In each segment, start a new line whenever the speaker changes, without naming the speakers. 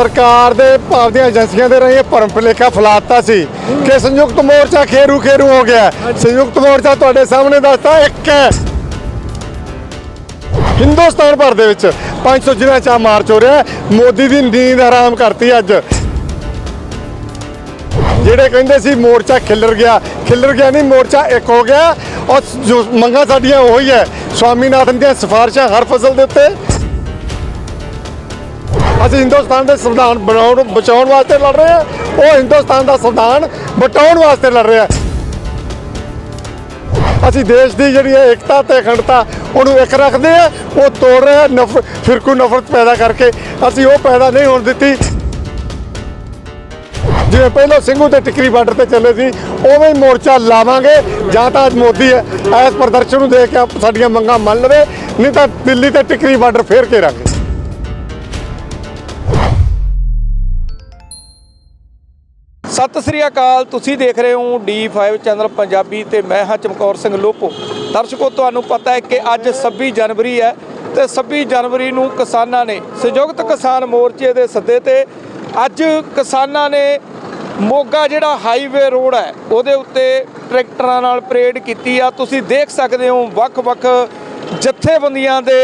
ਸਰਕਾਰ ਦੇ ਭਾਵ ਦੀਆਂ ਏਜੰਸੀਆਂ ਦੇ ਰਹੀ ਭਰਮ ਭੁਲੇਖਾ ਫੈਲਾਤਾ ਸੀ ਕਿ ਸੰਯੁਕਤ ਮੋਰਚਾ ਖੇਰੂ ਖੇਰੂ ਹੋ ਗਿਆ ਸੰਯੁਕਤ ਮੋਰਚਾ ਤੁਹਾਡੇ ਸਾਹਮਣੇ ਦੱਸਦਾ ਇੱਕ ਹੈ। ਹਿੰਦੁਸਤਾਨ ਭਰ ਦੇ ਵਿੱਚ 500 ਜ਼ਿਲ੍ਹਿਆਂ 'ਚ ਮਾਰਚ ਹੋ ਰਿਹਾ। ਮੋਦੀ ਦੀ ਨੀਂਦ ਆਰਾਮ ਕਰਤੀ ਅੱਜ। ਜਿਹੜੇ ਕਹਿੰਦੇ ਸੀ ਮੋਰਚਾ ਖਿੱਲਰ ਗਿਆ ਖਿੱਲਰ ਗਿਆ ਨਹੀਂ ਮੋਰਚਾ ਇੱਕ ਹੋ ਗਿਆ। ਔਰ ਜੋ ਮੰਗਾਂ ਸਾਡੀਆਂ ਉਹੀ ਹੈ। ਸਵਾਮੀਨਾਥਨ ਦੀਆਂ ਸਿਫਾਰਿਸ਼ਾਂ ਹਰ ਫਸਲ ਦੇ ਉੱਤੇ। ਅਸੀਂ ਹਿੰਦੁਸਤਾਨ ਦੇ ਸੰਵਿਧਾਨ ਬਣਾਉਣ ਬਚਾਉਣ ਵਾਸਤੇ ਲੜ ਰਹੇ ਹਾਂ, ਉਹ ਹਿੰਦੁਸਤਾਨ ਦਾ ਸੰਵਿਧਾਨ ਬਟਾਉਣ ਵਾਸਤੇ ਲੜ ਰਿਹਾ ਅਸੀਂ ਦੇਸ਼ ਦੀ ਜਿਹੜੀ ਹੈ ਏਕਤਾ ਤੇ ਅਖੰਡਤਾ ਉਹਨੂੰ ਇੱਕ ਰੱਖਦੇ ਆ ਉਹ ਤੋੜ ਰਿਹਾ ਨਫ, ਫਿਰਕੂ ਨਫ਼ਰਤ ਪੈਦਾ ਕਰਕੇ ਅਸੀਂ ਉਹ ਪੈਦਾ ਨਹੀਂ ਹੋਣ ਦਿੱਤੀ। ਜਿਵੇਂ ਪਹਿਲਾਂ ਸਿੰਘੂ ਤੇ ਟਿਕਰੀ ਬਾਰਡਰ ਤੇ ਚੱਲੇ ਸੀ, ਉਵੇਂ ਹੀ ਮੋਰਚਾ ਲਾਵਾਂਗੇ, ਜਾਂ ਤਾਂ ਅੱਜ ਮੋਦੀ ਹੈ, ਇਸ ਪ੍ਰਦਰਸ਼ਨ ਨੂੰ ਦੇਖ ਕੇ ਆਪ ਸਾਡੀਆਂ ਮੰਗਾਂ ਮੰਨ ਲਵੇ, ਨਹੀਂ ਤਾਂ ਦਿੱਲੀ ਤੇ ਟਿਕਰੀ ਬਾਰਡਰ ਫੇਰ ਘੇਰਾਂਗੇ।
ਸਤਿ ਸ੍ਰੀ ਅਕਾਲ, ਤੁਸੀਂ ਦੇਖ ਰਹੇ ਹੋ D5 ਚੈਨਲ ਪੰਜਾਬੀ ਤੇ ਮੈਂ ਹਾਂ ਚਮਕੌਰ ਸਿੰਘ ਲੋਪੋ। ਦਰਸ਼ਕੋ, ਤੁਹਾਨੂੰ ਪਤਾ ਹੈ ਕਿ ਅੱਜ 26 ਜਨਵਰੀ ਹੈ ਤੇ 26 ਜਨਵਰੀ ਨੂੰ ਕਿਸਾਨਾਂ ਨੇ ਸੰਯੁਕਤ ਕਿਸਾਨ ਮੋਰਚੇ ਦੇ ਸੱਦੇ ਤੇ ਅੱਜ ਕਿਸਾਨਾਂ ਨੇ ਮੋਗਾ ਜਿਹੜਾ ਹਾਈਵੇ ਰੋਡ ਹੈ, ਉਹਦੇ ਉੱਤੇ ਟਰੈਕਟਰਾਂ ਨਾਲ ਪਰੇਡ ਕੀਤੀ ਆ। ਤੁਸੀਂ ਦੇਖ ਸਕਦੇ ਹੋ ਵੱਖ-ਵੱਖ ਜਥੇਬੰਦੀਆਂ ਦੇ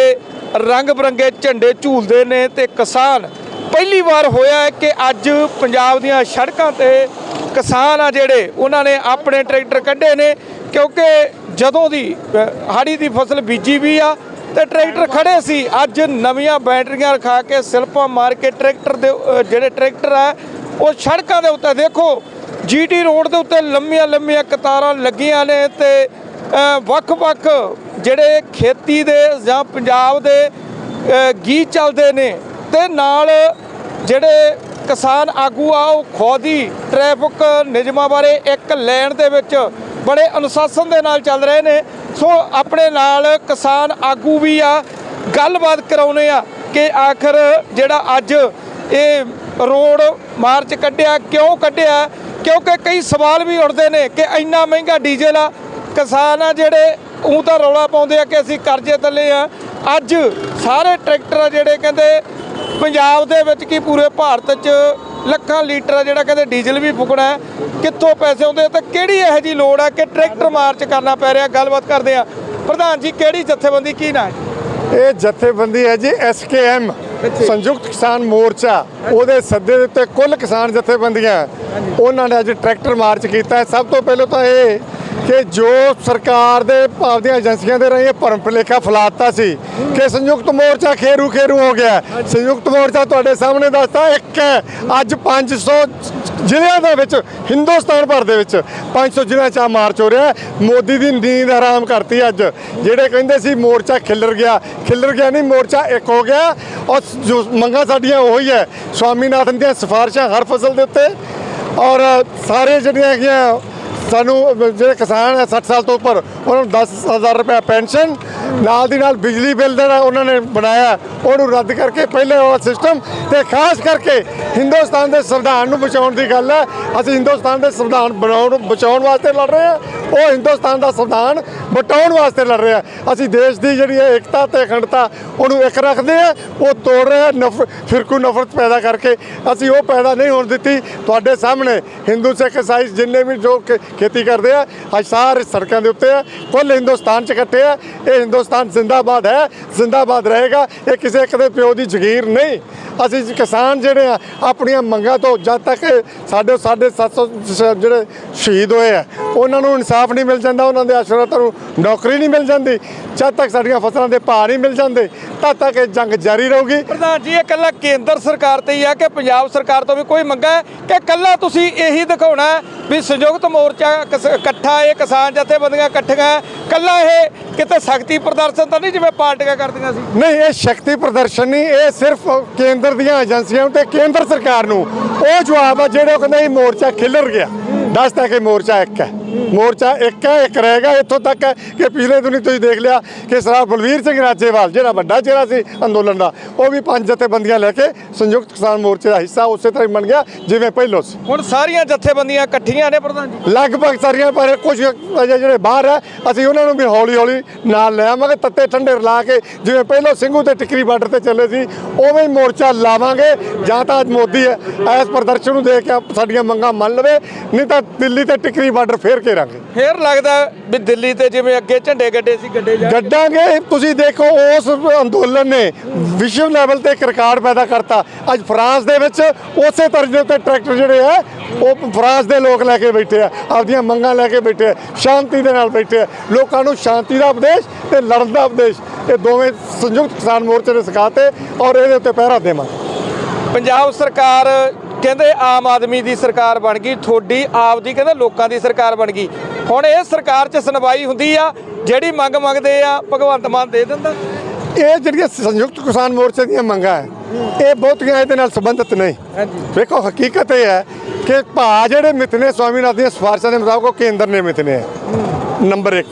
ਰੰਗ ਬਰੰਗੇ ਝੰਡੇ ਝੂਲਦੇ ਨੇ ਤੇ ਕਿਸਾਨ ਪਹਿਲੀ ਵਾਰ ਹੋਇਆ ਹੈ ਕਿ ਅੱਜ ਪੰਜਾਬ ਦੀਆਂ ਸੜਕਾਂ ਤੇ ਕਿਸਾਨ ਆ ਜਿਹੜੇ ਉਹਨਾਂ ਨੇ ਆਪਣੇ ਟਰੈਕਟਰ ਕੱਢੇ ਨੇ ਕਿਉਂਕਿ ਜਦੋਂ ਦੀ ਅ, ਹਾੜੀ ਦੀ ਫਸਲ ਬੀਜੀ ਵੀ ਆ ਤੇ ਟਰੈਕਟਰ ਖੜੇ ਸੀ। ਅੱਜ ਨਵੀਆਂ ਬੈਟਰੀਆਂ ਰਖਾ ਕੇ ਸਿਲਪਾਂ ਮਾਰ ਕੇ ਟਰੈਕਟਰ ਦੇ ਜਿਹੜੇ ਟਰੈਕਟਰ ਆ ਉਹ ਸੜਕਾਂ ਦੇ ਉੱਤੇ ਦੇਖੋ ਜੀਟੀ ਰੋਡ ਦੇ ਉੱਤੇ ਲੰਮੀਆਂ ਲੰਮੀਆਂ ਕਤਾਰਾਂ ਲੱਗੀਆਂ ਨੇ ਤੇ ਵੱਖ-ਵੱਖ ਜਿਹੜੇ ਖੇਤੀ ਦੇ ਜਾਂ ਪੰਜਾਬ ਦੇ ਅ, ਗੀਤ ਚੱਲਦੇ ਨੇ। ਤੇ ਨਾਲ ਜਿਹੜੇ ਕਿਸਾਨ ਆਗੂ ਆ, ਉਹ ਖੁਦ ਹੀ ਟ੍ਰੈਫਿਕ ਨਿਯਮਾਂ ਬਾਰੇ ਇੱਕ ਲੈਣ ਦੇ ਵਿੱਚ ਬੜੇ ਅਨੁਸ਼ਾਸਨ ਦੇ ਨਾਲ ਚੱਲ ਰਹੇ ਨੇ। ਸੋ ਆਪਣੇ ਨਾਲ ਕਿਸਾਨ ਆਗੂ ਵੀ ਆ, ਗੱਲਬਾਤ ਕਰਾਉਨੇ ਆ ਕਿ ਆਖਰ ਜਿਹੜਾ ਅੱਜ ਇਹ ਰੋਡ ਮਾਰਚ ਕੱਢਿਆ, ਕਿਉਂ ਕੱਢਿਆ? ਕਿਉਂਕਿ ਕਈ ਸਵਾਲ ਵੀ ਉੱਠਦੇ ਨੇ ਕਿ ਇੰਨਾ ਮਹਿੰਗਾ ਡੀਜ਼ਲ ਆ, ਕਿਸਾਨ ਆ ਜਿਹੜੇ ਉਹ ਤਾਂ ਰੌਲਾ ਪਾਉਂਦੇ ਆ ਕਿ ਅਸੀਂ ਕਰਜ਼ੇ ਥੱਲੇ ਆ। ਅੱਜ ਸਾਰੇ ਟਰੈਕਟਰ ਆ ਜਿਹੜੇ ਕਹਿੰਦੇ ਪੰਜਾਬ ਦੇ ਵਿੱਚ ਕੀ ਪੂਰੇ ਭਾਰਤ 'ਚ ਲੱਖਾਂ ਲੀਟਰ ਜਿਹੜਾ ਕਹਿੰਦੇ ਡੀਜ਼ਲ ਵੀ ਫੁਕਣਾ ਕਿੱਥੋਂ ਪੈਸੇ ਆਉਂਦੇ ਤੇ ਕਿਹੜੀ ਇਹੋ ਜੀ ਲੋੜ ਹੈ ਕਿ ਟਰੈਕਟਰ ਮਾਰਚ ਕਰਨਾ ਪੈ ਰਿਹਾ? ਗੱਲਬਾਤ ਕਰਦੇ ਆ। ਪ੍ਰਧਾਨ ਜੀ ਕਿਹੜੀ ਜਥੇਬੰਦੀ ਕੀ ਨਾ
ਇਹ ਜਥੇਬੰਦੀ ਹੈ ਜੀ ਐਸਕੇਐਮ ਸੰਯੁਕਤ ਕਿਸਾਨ ਮੋਰਚਾ। ਉਹਦੇ ਸੱਦੇ ਦੇ ਉੱਤੇ ਕੁੱਲ ਕਿਸਾਨ ਜਥੇਬੰਦੀਆਂ। ਉਹਨਾਂ ਨੇ ਅੱਜ ਟਰੈਕਟਰ ਮਾਰਚ ਕੀਤਾ ਸਭ ਤੋਂ ਪਹਿਲਾਂ ਤਾਂ ਇਹ ਕਿ ਜੋ ਸਰਕਾਰ ਦੇ ਭਾਵ ਦੀਆਂ ਏਜੰਸੀਆਂ ਦੇ ਰਹੀ ਭਰਮ ਭੁਲੇਖਾ ਫੈਲਾਤਾ ਸੀ, ਕਿ ਸੰਯੁਕਤ ਮੋਰਚਾ ਖੇਰੂ ਖੇਰੂ ਹੋ ਗਿਆ। ਸੰਯੁਕਤ ਮੋਰਚਾ ਤੁਹਾਡੇ ਸਾਹਮਣੇ ਦੱਸਦਾ, ਇੱਕ ਹੈ, ਅੱਜ 500 ਜ਼ਿਲ੍ਹਿਆਂ ਦੇ ਵਿੱਚ, ਹਿੰਦੁਸਤਾਨ ਭਰ ਦੇ ਵਿੱਚ 500 ਜ਼ਿਲ੍ਹਿਆਂ 'ਚ ਆਹ ਮਾਰਚ ਹੋ ਰਿਹਾ। ਮੋਦੀ ਦੀ ਨੀਂਦ ਆਰਾਮ ਕਰਤੀ ਅੱਜ। ਜਿਹੜੇ ਕਹਿੰਦੇ ਸੀ ਮੋਰਚਾ ਖਿੱਲਰ ਗਿਆ ਖਿੱਲਰ ਗਿਆ ਨਹੀਂ, ਮੋਰਚਾ ਇੱਕ ਹੋ ਗਿਆ। ਔਰ ਜੋ ਮੰਗਾਂ ਸਾਡੀਆਂ ਉਹੀ ਹੈ। ਸਵਾਮੀਨਾਥਨ ਦੀਆਂ ਸਿਫਾਰਿਸ਼ਾਂ ਹਰ ਫਸਲ ਦੇ ਉੱਤੇ। ਔਰ ਸਾਰੇ ਜਿਹੜੀਆਂ ਹੈਗੀਆਂ ਸਾਨੂੰ ਜਿਹੜੇ ਕਿਸਾਨ ਹੈ 60 ਸਾਲ ਤੋਂ ਉੱਪਰ ਉਹਨਾਂ ਨੂੰ 10000 ਰੁਪਏ ਪੈਨਸ਼ਨ ਨਾਲ ਦੀ ਨਾਲ ਬਿਜਲੀ ਬਿੱਲ ਜਿਹੜਾ ਉਹਨਾਂ ਨੇ ਬਣਾਇਆ, ਉਹਨੂੰ ਰੱਦ ਕਰਕੇ ਪਹਿਲੇ ਉਹ ਸਿਸਟਮ ਤੇ ਖਾਸ ਕਰਕੇ ਹਿੰਦੁਸਤਾਨ ਦੇ ਸੰਵਿਧਾਨ ਨੂੰ ਬਚਾਉਣ ਦੀ ਗੱਲ ਹੈ। ਅਸੀਂ ਹਿੰਦੁਸਤਾਨ ਦੇ ਸੰਵਿਧਾਨ ਬਣਾਉਣ ਬਚਾਉਣ ਵਾਸਤੇ ਲੜ ਰਹੇ ਹਾਂ, ਉਹ ਹਿੰਦੁਸਤਾਨ ਦਾ ਸੰਵਿਧਾਨ ਬਟਾਉਣ ਵਾਸਤੇ ਲੜ ਰਿਹਾ ਅਸੀਂ ਦੇਸ਼ ਦੀ ਜਿਹੜੀ ਹੈ ਏਕਤਾ ਤੇ ਅਖੰਡਤਾ ਉਹਨੂੰ ਇੱਕ ਰੱਖਦੇ ਆ ਉਹ ਤੋੜ ਰਿਹਾ ਨਫ, ਫਿਰਕੂ ਨਫ਼ਰਤ ਪੈਦਾ ਕਰਕੇ। ਅਸੀਂ ਉਹ ਪੈਦਾ ਨਹੀਂ ਹੋਣ ਦਿੱਤੀ। ਤੁਹਾਡੇ ਸਾਹਮਣੇ ਹਿੰਦੂ ਸਿੱਖ ਈਸਾਈ ਜਿੰਨੇ ਵੀ ਜੋ ਖੇ- ਖੇਤੀ ਕਰਦੇ ਆ, ਅੱਜ ਸਾਰੇ ਸੜਕਾਂ ਦੇ ਉੱਤੇ ਆ ਕੁੱਲ ਹਿੰਦੁਸਤਾਨ ਚ ਇਕੱਠੇ ਆ। ਇਹ ਹਿੰਦੂ ਹਿੰਦੁਸਤਾਨ ਜ਼ਿੰਦਾਬਾਦ ਹੈ, ਜ਼ਿੰਦਾਬਾਦ ਰਹੇਗਾ। ਇਹ ਕਿਸੇ ਇੱਕ ਦੇ ਪਿਓ ਦੀ ਜ਼ਗੀਰ ਨਹੀਂ। ਅਸੀਂ ਕਿਸਾਨ ਜਿਹੜੇ ਆ, ਆਪਣੀਆਂ ਮੰਗਾਂ ਤੋਂ ਜਦ ਤੱਕ ਸਾਡੇ ਸਾਡੇ 700 ਸ- ਜਿਹੜੇ ਸ਼ਹੀਦ ਹੋਏ ਆ, ਉਹਨਾਂ ਨੂੰ ਇਨਸਾਫ ਨਹੀਂ ਮਿਲ ਜਾਂਦਾ, ਉਹਨਾਂ ਦੇ ਆਸ਼ਰਤਾਂ ਨੂੰ ਨੌਕਰੀ ਨਹੀਂ ਮਿਲ ਜਾਂਦੀ। ਜਦ ਤੱਕ ਸਾਡੀਆਂ ਫਸਲਾਂ ਦੇ ਭਾਅ ਨਹੀਂ ਮਿਲ ਜਾਂਦੇ, ਤਦ ਤੱਕ ਇਹ ਜੰਗ ਜਾਰੀ ਰਹੂਗੀ।
ਪ੍ਰਧਾਨ ਜੀ, ਇਹ ਕੱਲਾ ਕੇਂਦਰ ਸਰਕਾਰ ਤੇ ਹੀ ਆ ਕਿ ਪੰਜਾਬ ਸਰਕਾਰ ਤੋਂ ਵੀ ਕੋਈ ਮੰਗਾ ਹੈ? ਕਿ ਕੱਲਾ ਤੁਸੀਂ ਇਹੀ ਦਿਖਾਉਣਾ ਵੀ ਸੰਯੁਕਤ ਮੋਰਚਾ ਇਕੱਠਾ ਇਹ ਕਿਸਾਨ ਜਥੇਬੰਦੀਆਂ ਇਕੱਠੀਆਂ ਹੈ। ਕੱਲਾ ਇਹ ਕਿਤੇ ਸਖਤੀ ਪ੍ਰਦਰਸ਼ਨ ਤਾਂ ਨਹੀਂ ਜਿਵੇਂ ਪਾਰਟੀਆਂ ਕਰਦੀਆਂ ਸੀ।
ਨਹੀਂ, ਇਹ ਸ਼ਕਤੀ ਪ੍ਰਦਰਸ਼ਨ ਨਹੀਂ, ਇਹ ਸਿਰਫ ਕੇਂਦਰ ਦੀਆਂ ਏਜੰਸੀਆਂ ਨੂੰ ਤੇ ਕੇਂਦਰ ਸਰਕਾਰ ਨੂੰ। ਉਹ ਜਵਾਬ ਆ ਜਿਹੜੇ ਉਹ ਕਹਿੰਦੇ ਇਹ ਮੋਰਚਾ ਖਿਲਰ ਗਿਆ। ਦੱਸਦਾ ਕਿ ਮੋਰਚਾ ਇੱਕ ਹੈ। ਮੋਰਚਾ ਇੱਕ ਹੈ ਇੱਕ ਰਹੇਗਾ ਇੱਥੋਂ ਤੱਕ ਹੈ ਕਿ ਪਿਛਲੇ ਦਿਨੀ ਤੁਸੀਂ ਦੇਖ ਲਿਆ ਕਿ ਸਰਦਾਰ ਬਲਵੀਰ ਸਿੰਘ ਰਾਜੇਵਾਲ ਜਿਹੜਾ ਵੱਡਾ ਚਿਹਰਾ ਸੀ ਅੰਦੋਲਨ ਦਾ ਉਹ ਵੀ ਪੰਜ ਜਥੇਬੰਦੀਆਂ ਲੈ ਕੇ ਸੰਯੁਕਤ ਕਿਸਾਨ ਮੋਰਚੇ ਦਾ ਹਿੱਸਾ ਉਸੇ ਤਰ੍ਹਾਂ ਹੀ ਬਣ ਗਿਆ ਜਿਵੇਂ ਪਹਿਲੋਂ ਸੀ।
ਹੁਣ ਸਾਰੀਆਂ ਜਥੇਬੰਦੀਆਂ ਇਕੱਠੀਆਂ ਨੇ ਪ੍ਰਧਾਨ ਜੀ।
ਲਗਭਗ ਸਾਰੀਆਂ ਪਰ ਕੁਝ ਜਿਹੜੇ ਬਾਹਰ ਹੈ ਅਸੀਂ ਉਹਨਾਂ ਨੂੰ ਵੀ ਹੌਲੀ ਹੌਲੀ ਨਾਲ ਲੈ ਆਵਾਂਗੇ ਤੱਤੇ ਠੰਡੇ ਰਲਾ ਕੇ ਜਿਵੇਂ ਪਹਿਲਾਂ ਸਿੰਘੂ ਤੇ ਟਿਕਰੀ ਬਾਰਡਰ ਤੇ ਚੱਲੇ ਸੀ ਉਵੇਂ ਹੀ ਮੋਰਚਾ ਲਾਵਾਂਗੇ ਜਾਂ ਤਾਂ ਅੱਜ ਮੋਦੀ ਹੈ ਇਸ ਪ੍ਰਦਰਸ਼ਨ ਨੂੰ ਦੇਖ ਕੇ ਸਾਡੀਆਂ ਮੰਗਾਂ ਮੰਨ ਲਵੇ ਨਹੀਂ ਤਾਂ ਦਿੱਲੀ ਤੇ ਟਿਕਰੀ ਬਾਰਡਰ ਫੇਰ ਘੇਰਾਂਗੇ।
ਫੇਰ ਲੱਗਦਾ ਵੀ ਦਿੱਲੀ ਤੇ ਜਿਵੇਂ ਅੱਗੇ ਝੰਡੇ ਗੱਡੇ ਸੀ ਗੱਡੇ ਜਾ
ਗੱਡਾਂਗੇ। ਤੁਸੀਂ ਦੇਖੋ ਉਸ ਅੰਦੋਲਨ ਨੇ ਵਿਸ਼ਵ ਲੈਵਲ ਤੇ ਇੱਕ ਰਿਕਾਰਡ ਪੈਦਾ ਕਰਤਾ। ਅੱਜ ਫਰਾਂਸ ਦੇ ਵਿੱਚ ਉਸੇ ਤਰ੍ਹਾਂ ਦੇ ਉੱਤੇ ਟਰੈਕਟਰ ਜਿਹੜੇ ਆ ਉਹ ਫਰਾਂਸ ਦੇ ਲੋਕ ਲੈ ਕੇ ਬੈਠੇ ਆ ਆਪਦੀਆਂ ਮੰਗਾਂ ਲੈ ਕੇ ਬੈਠੇ ਆ ਸ਼ਾਂਤੀ ਦੇ ਨਾਲ ਬੈਠੇ ਆ। ਲੋਕਾਂ ਨੂੰ ਸ਼ਾਂਤੀ ਦਾ ਉਪਦੇਸ਼ ਤੇ ਲੜਨ ਦਾ ਉਪਦੇਸ਼ ਇਹ ਦੋਵੇਂ ਸੰਯੁਕਤ ਕਿਸਾਨ ਮੋਰਚੇ ਨੇ ਸਿਖਾਤੇ ਔਰ ਇਹਦੇ ਉੱਤੇ ਪਹਿਰਾ ਦੇਵਾਂਗੇ।
ਪੰਜਾਬ ਸਰਕਾਰ ਕਹਿੰਦੇ ਆਮ ਆਦਮੀ ਦੀ ਸਰਕਾਰ ਬਣ ਗਈ ਤੁਹਾਡੀ ਆਪ ਦੀ ਕਹਿੰਦੇ ਲੋਕਾਂ ਦੀ ਸਰਕਾਰ ਬਣ ਗਈ। ਹੁਣ ਇਹ ਸਰਕਾਰ 'ਚ ਸੁਣਵਾਈ ਹੁੰਦੀ ਆ ਜਿਹੜੀ ਮੰਗ ਮੰਗਦੇ ਆ ਭਗਵੰਤ ਮਾਨ ਦੇ ਦਿੰਦਾ।
ਇਹ ਜਿਹੜੀਆਂ ਸੰਯੁਕਤ ਕਿਸਾਨ ਮੋਰਚੇ ਦੀਆਂ ਮੰਗਾਂ ਹੈ ਇਹ ਬਹੁਤੀਆਂ ਇਹਦੇ ਨਾਲ ਸੰਬੰਧਿਤ ਨਹੀਂ। ਵੇਖੋ ਹਕੀਕਤ ਇਹ ਹੈ ਕਿ ਭਾ ਜਿਹੜੇ ਮਿਥਨੇ ਸਵਾਮੀਨਾਥਨ ਦੀਆਂ ਸਿਫਾਰਸ਼ਾਂ ਦੇ ਮੁਤਾਬਕ ਕੇਂਦਰ ਨੇ। ਮਿਥਨੇ ਹੈ। ਨੰਬਰ 1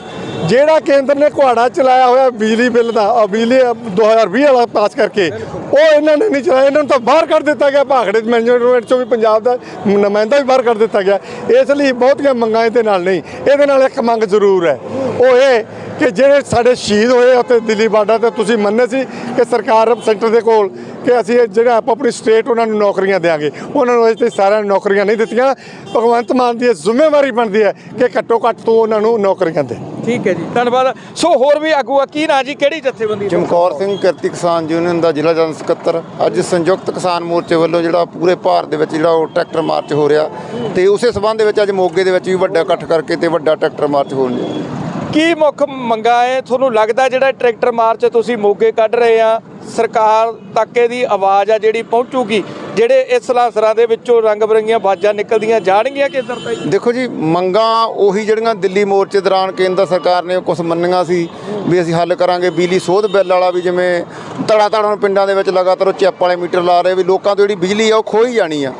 ਜਿਹੜਾ ਕੇਂਦਰ ਨੇ ਕੁਹਾੜਾ ਚਲਾਇਆ ਹੋਇਆ ਬਿਜਲੀ ਬਿੱਲ ਦਾ ਉਹ ਬਿਜਲੀ 2020 ਵਾਲਾ ਪਾਸ ਕਰਕੇ, ਉਹ ਇਹਨਾਂ ਨੇ ਨਹੀਂ ਚਲਾਇਆ, ਇਹਨਾਂ ਨੂੰ ਤਾਂ ਬਾਹਰ ਕੱਢ ਦਿੱਤਾ ਗਿਆ, ਭਾਖੜੇ ਮੈਨੇਜਮੈਂਟ ਚੋਂ ਵੀ ਪੰਜਾਬ ਦਾ ਨੁਮਾਇੰਦਾ ਵੀ ਬਾਹਰ ਕੱਢ ਦਿੱਤਾ ਗਿਆ। ਇਸ ਲਈ ਬਹੁਤੀਆਂ ਮੰਗਾਂ ਇਹਦੇ ਨਾਲ ਨਹੀਂ, ਇਹਦੇ ਨਾਲ ਇੱਕ ਮੰਗ ਜ਼ਰੂਰ ਹੈ। ਉਹ ਇਹ ਕਿ ਜਿਹੜੇ ਸਾਡੇ ਸ਼ਹੀਦ ਹੋਏ ਉੱਥੇ ਦਿੱਲੀ ਬਾਰਡਰ ਤੇ ਤੁਸੀਂ ਮੰਨੇ ਸੀ ਕਿ ਸਰਕਾਰ ਸੈਂਟਰ ਦੇ ਕੋਲ ਕਿ ਅਸੀਂ ਇਹ ਜਿਹੜਾ ਆਪਾਂ ਆਪਣੀ ਸਟੇਟ ਉਹਨਾਂ ਨੂੰ ਨੌਕਰੀਆਂ ਦੇਾਂਗੇ ਉਹਨਾਂ ਨੂੰ ਅਜੇ ਸਾਰਿਆਂ ਨੂੰ ਨੌਕਰੀਆਂ ਨਹੀਂ ਦਿੱਤੀਆਂ। ਭਗਵੰਤ ਮਾਨ ਦੀ ਇਹ ਜ਼ਿੰਮੇਵਾਰੀ ਬਣਦੀ ਹੈ ਕਿ ਘੱਟੋ ਘੱਟ ਤੋਂ ਉਹਨਾਂ ਨੂੰ ਨੌਕਰੀਆਂ ਦੇ।
ਠੀਕ ਹੈ ਜੀ ਧੰਨਵਾਦ। ਸੋ ਹੋਰ ਵੀ ਆਗੂ ਆ ਕੀ ਨਾਂ ਜੀ? ਕਿਹੜੀ ਜਥੇਬੰਦੀ?
ਚਮਕੌਰ ਸਿੰਘ ਕਿਰਤੀ ਕਿਸਾਨ ਯੂਨੀਅਨ ਦਾ ਜ਼ਿਲ੍ਹਾ ਜਨਰਲ ਸਕੱਤਰ। ਅੱਜ ਸੰਯੁਕਤ ਕਿਸਾਨ ਮੋਰਚੇ ਵੱਲੋਂ ਜਿਹੜਾ ਪੂਰੇ ਭਾਰਤ ਦੇ ਵਿੱਚ ਜਿਹੜਾ ਉਹ ਟਰੈਕਟਰ ਮਾਰਚ ਹੋ ਰਿਹਾ ਤੇ ਉਸੇ ਸਬੰਧ ਦੇ ਵਿੱਚ ਅੱਜ ਮੋਗੇ ਦੇ ਵਿੱਚ ਵੀ ਵੱਡਾ ਇਕੱਠ ਕਰਕੇ ਤੇ ਵੱਡਾ ਟਰੈਕਟਰ ਮਾਰਚ ਹੋਣ ਜਾ
ਕੀ ਮੁੱਖ ਮੰਗਾ ਹੈ ਤੁਹਾਨੂੰ ਲੱਗਦਾ ਜਿਹੜਾ ਟਰੈਕਟਰ ਮਾਰਚ ਤੁਸੀਂ ਮੋਗੇ ਕੱਢ ਰਹੇ ਆ? ਸਰਕਾਰ ਤੱਕ ਇਹਦੀ ਆਵਾਜ਼ ਆ ਜਿਹੜੀ ਪਹੁੰਚੂਗੀ, ਜਿਹੜੇ ਇਸ ਲਾਸਰਾਂ ਦੇ ਵਿੱਚੋਂ ਰੰਗ ਬਰੰਗੀਆਂ ਬਾਜਾਂ ਨਿਕਲਦੀਆਂ ਜਾਣਗੀਆਂ ਕੇਂਦਰ ਤੱਕ
ਦੇਖੋ ਜੀ, ਮੰਗਾਂ ਉਹੀ ਜਿਹੜੀਆਂ ਦਿੱਲੀ ਮੋਰਚੇ ਦੌਰਾਨ ਕੇਂਦਰ ਸਰਕਾਰ ਨੇ ਕੁਝ ਮੰਨੀਆਂ ਸੀ ਵੀ ਅਸੀਂ ਹੱਲ ਕਰਾਂਗੇ, ਬਿਜਲੀ ਸੋਧ ਬਿੱਲ ਵਾਲਾ ਵੀ ਜਿਵੇਂ ਧੜਾ ਧੜਾ ਨੂੰ ਪਿੰਡਾਂ ਦੇ ਵਿੱਚ ਲਗਾਤਾਰ ਉਹ ਚੈਪ ਵਾਲੇ ਮੀਟਰ ਲਾ ਰਹੇ ਵੀ ਲੋਕਾਂ ਤੋਂ ਜਿਹੜੀ ਬਿਜਲੀ ਆ ਉਹ ਖੋਈ ਜਾਣੀ ਆ।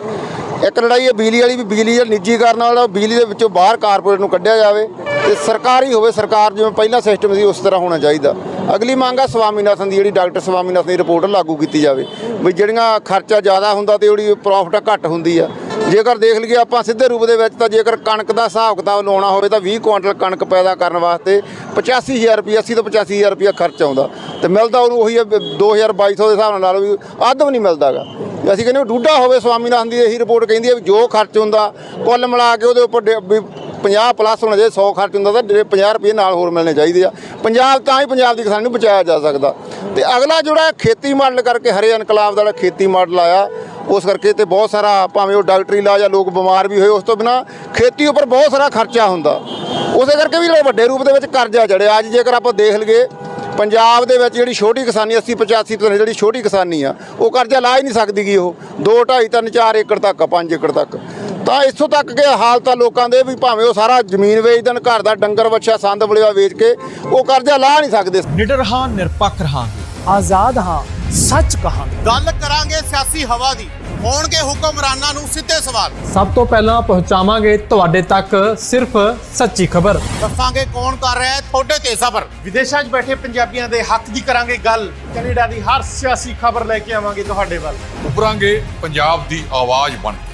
ਇੱਕ ਲੜਾਈ ਹੈ ਬਿਜਲੀ ਵਾਲੀ ਵੀ ਬਿਜਲੀ ਦਾ ਨਿੱਜੀਕਰਨ ਵਾਲਾ ਬਿਜਲੀ ਦੇ ਵਿੱਚੋਂ ਬਾਹਰ ਕਾਰਪੋਰੇਟ ਨੂੰ ਕੱਢਿਆ ਜਾਵੇ। ਤੇ ਸਰਕਾਰੀ ਹੋਵੇ, ਸਰਕਾਰ ਜਿਵੇਂ ਪਹਿਲਾਂ ਸਿਸਟਮ ਸੀ, ਉਸ ਤਰ੍ਹਾਂ ਹੋਣਾ ਚਾਹੀਦਾ। ਅਗਲੀ ਮੰਗ ਆ ਸਵਾਮੀਨਾਥਨ ਦੀ, ਜਿਹੜੀ ਡਾਕਟਰ ਸਵਾਮੀਨਾਥਨ ਦੀ ਰਿਪੋਰਟ ਲਾਗੂ ਕੀਤੀ ਜਾਵੇ। ਵੀ ਜਿਹੜੀਆਂ ਖਰਚਾ ਜ਼ਿਆਦਾ ਹੁੰਦਾ ਤੇ ਉਹਦੀ ਪ੍ਰੋਫਿਟ ਘੱਟ ਹੁੰਦੀ ਆ। ਜੇਕਰ ਦੇਖ ਲਈਏ ਆਪਾਂ ਸਿੱਧੇ ਰੂਪ ਦੇ ਵਿੱਚ ਤਾਂ ਜੇਕਰ ਕਣਕ ਦਾ ਹਿਸਾਬ ਕਿਤਾਬ ਲਾਉਣਾ ਹੋਵੇ ਤਾਂ 20 ਕੁਇੰਟਲ ਕਣਕ ਪੈਦਾ ਕਰਨ ਵਾਸਤੇ 85000 ਰੁਪਏ 80 ਤੋਂ 85000 ਰੁਪਏ ਖਰਚ ਆਉਂਦਾ। ਤੇ ਮਿਲਦਾ ਉਹਨੂੰ ਉਹੀ 2200 ਦੇ ਹਿਸਾਬ ਨਾਲ ਵੀ ਅੱਧ ਵੀ ਨਹੀਂ ਮਿਲਦਾਗਾ ਅਸੀਂ ਕਹਿੰਦੇ ਵੀ ਡੂਡਾ ਹੋਵੇ ਸਵਾਮੀਨਾਥਨ ਦੀ ਇਹੀ ਰਿਪੋਰਟ ਕਹਿੰਦੀ ਹੈ ਵੀ ਜੋ ਖਰਚ ਹੁੰਦਾ, ਕੁੱਲ ਮਿਲਾ ਕੇ ਉਹਦੇ ਉੱਪਰ ਡੇ- ਵੀ 50 ਪਲੱਸ ਹੋਣਾ ਚਾਹੀਦਾ 100 ਖਰਚ ਹੁੰਦਾ ਤਾਂ ਜਿਹੜੇ 50 ਰੁਪਏ ਨਾਲ ਹੋਰ ਮਿਲਣੇ ਚਾਹੀਦੇ ਆ। ਪੰਜਾਬ ਤਾਂ ਹੀ ਪੰਜਾਬ ਦੀ ਕਿਸਾਨੀ ਨੂੰ ਬਚਾਇਆ ਜਾ ਸਕਦਾ। ਤੇ ਅਗਲਾ ਜਿਹੜਾ ਖੇਤੀ ਮਾਡਲ ਕਰਕੇ ਹਰੇ ਇਨਕਲਾਬ ਦਾ ਜਿਹੜਾ ਖੇਤੀ ਮਾਡਲ ਆਇਆ, ਉਸ ਕਰਕੇ ਤੇ ਬਹੁਤ ਸਾਰਾ ਭਾਵੇਂ ਉਹ ਡਾਕਟਰੀ ਇਲਾਜ ਜਾਂ ਲੋਕ ਬਿਮਾਰ ਵੀ ਹੋਏ ਉਸ ਤੋਂ ਬਿਨਾ ਖੇਤੀ ਉੱਪਰ ਬਹੁਤ ਸਾਰਾ ਖਰਚਾ ਹੁੰਦਾ। ਉਸੇ ਕਰਕੇ ਵੀ ਜਿਹੜੇ ਵੱਡੇ ਰੂਪ ਦੇ ਵਿੱਚ ਕਰਜ਼ਾ ਚੜਿਆ। ਅੱਜ ਜੇਕਰ ਆਪਾਂ ਦੇਖ ਲਈਏ, ਪੰਜਾਬ ਦੇ ਵਿੱਚ ਜਿਹੜੀ ਛੋਟੀ ਕਿਸਾਨੀ 80 85 ਤੋਂ ਜਿਹੜੀ ਛੋਟੀ ਕਿਸਾਨੀ ਆ, ਉਹ ਕਰਜ਼ਾ ਲਾ ਹੀ ਨਹੀਂ ਸਕਦੀ ਗੀ ਉਹ। 2 2.5 3 4 ਏਕੜ ਤੱਕ 5 ਏਕੜ ਤੱਕ। ਤਾਂ ਇੱਥੋਂ ਤੱਕ ਕਿ ਹਾਲਤ ਆ ਲੋਕਾਂ ਦੇ ਵੀ ਭਾਵੇਂ ਉਹ ਸਾਰਾ ਜ਼ਮੀਨ ਵੇਚ ਦੇਣ ਘਰ ਦਾ ਡੰਗਰ ਵੱਛਾ ਸੰਦ ਬਲਿਆ ਵੇਚ ਕੇ ਉਹ ਕਰਜ਼ਾ ਲਾ ਨਹੀਂ ਸਕਦੇ।
ਨਿਡਰ ਹਾਂ ਨਿਰਪੱਖ ਰਹਾਂਗੇ।
ਆਜ਼ਾਦ ਹਾਂ ਸੱਚ ਕਹਾਂਗੇ।
ਗੱਲ ਕਰਾਂਗੇ ਸਿਆਸੀ ਹਵਾ ਦੀ। ਹੋਣਗੇ ਹੁਕਮਰਾਨਾਂ ਨੂੰ ਸਿੱਧੇ ਸਵਾਲ।
ਸਭ ਤੋਂ ਪਹਿਲਾਂ ਪਹੁੰਚਾਵਾਂਗੇ ਤੁਹਾਡੇ ਤੱਕ ਸਿਰਫ ਸੱਚੀ ਖਬਰ।
ਦੱਸਾਂਗੇ ਕੌਣ ਕਰ ਰਿਹਾ ਹੈ ਤੁਹਾਡੇ ਤੇ ਸਬਰ।
ਵਿਦੇਸ਼ਾਂ 'ਚ ਬੈਠੇ ਪੰਜਾਬੀਆਂ ਦੇ ਹੱਕ ਦੀ ਕਰਾਂਗੇ ਗੱਲ। ਕੈਨੇਡਾ ਦੀ ਹਰ ਸਿਆਸੀ ਖਬਰ ਲੈ ਕੇ ਆਵਾਂਗੇ ਤੁਹਾਡੇ ਵੱਲ।
ਉਭਰਾਂਗੇ ਪੰਜਾਬ ਦੀ ਆਵਾਜ਼ ਬਣ ਕੇ।